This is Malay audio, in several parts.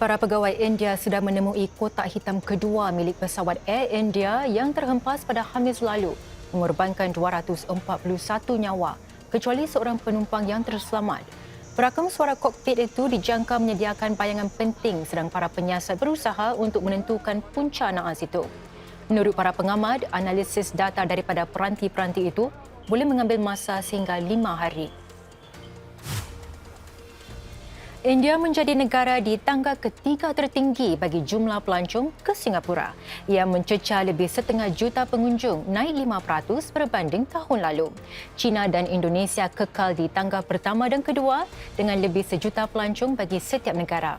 Para pegawai India sudah menemui kotak hitam kedua milik pesawat Air India yang terhempas pada Khamis lalu, mengorbankan 241 nyawa, kecuali seorang penumpang yang terselamat. Perakam suara kokpit itu dijangka menyediakan bayangan penting sedang para penyiasat berusaha untuk menentukan punca naas itu. Menurut para pengamat, analisis data daripada peranti-peranti itu boleh mengambil masa sehingga lima hari. India menjadi negara di tangga ketiga tertinggi bagi jumlah pelancong ke Singapura. Ia mencecah lebih setengah juta pengunjung, naik 5% berbanding tahun lalu. China dan Indonesia kekal di tangga pertama dan kedua dengan lebih sejuta pelancong bagi setiap negara.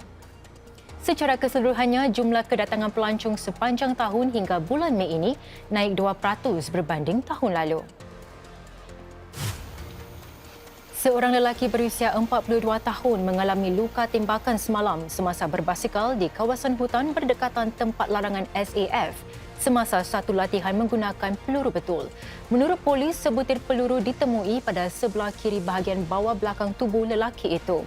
Secara keseluruhannya, jumlah kedatangan pelancong sepanjang tahun hingga bulan Mei ini naik 2% berbanding tahun lalu. Seorang lelaki berusia 42 tahun mengalami luka tembakan semalam semasa berbasikal di kawasan hutan berdekatan tempat larangan SAF semasa satu latihan menggunakan peluru betul. Menurut polis, sebutir peluru ditemui pada sebelah kiri bahagian bawah belakang tubuh lelaki itu.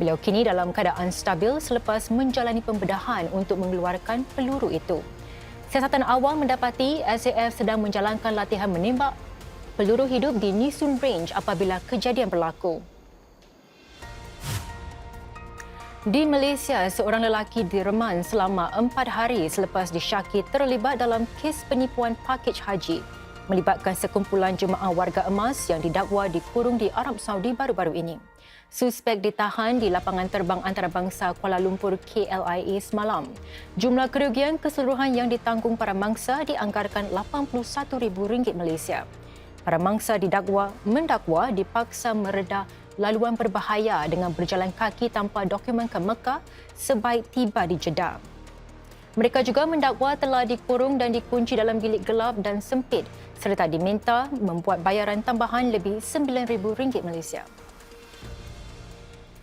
Beliau kini dalam keadaan stabil selepas menjalani pembedahan untuk mengeluarkan peluru itu. Siasatan awal mendapati SAF sedang menjalankan latihan menembak peluru hidup di Nisun Range apabila kejadian berlaku. Di Malaysia, seorang lelaki direman selama empat hari selepas disyaki terlibat dalam kes penipuan pakej haji melibatkan sekumpulan jemaah warga emas yang didakwa dikurung di Arab Saudi baru-baru ini. Suspek ditahan di lapangan terbang antarabangsa Kuala Lumpur KLIA semalam. Jumlah kerugian keseluruhan yang ditanggung para mangsa dianggarkan RM81,000 Malaysia. Para mangsa didakwa mendakwa dipaksa mereda laluan berbahaya dengan berjalan kaki tanpa dokumen ke Mekah sebaik tiba di Jeddah. Mereka juga mendakwa telah dikurung dan dikunci dalam bilik gelap dan sempit serta diminta membuat bayaran tambahan lebih RM9,000 Malaysia.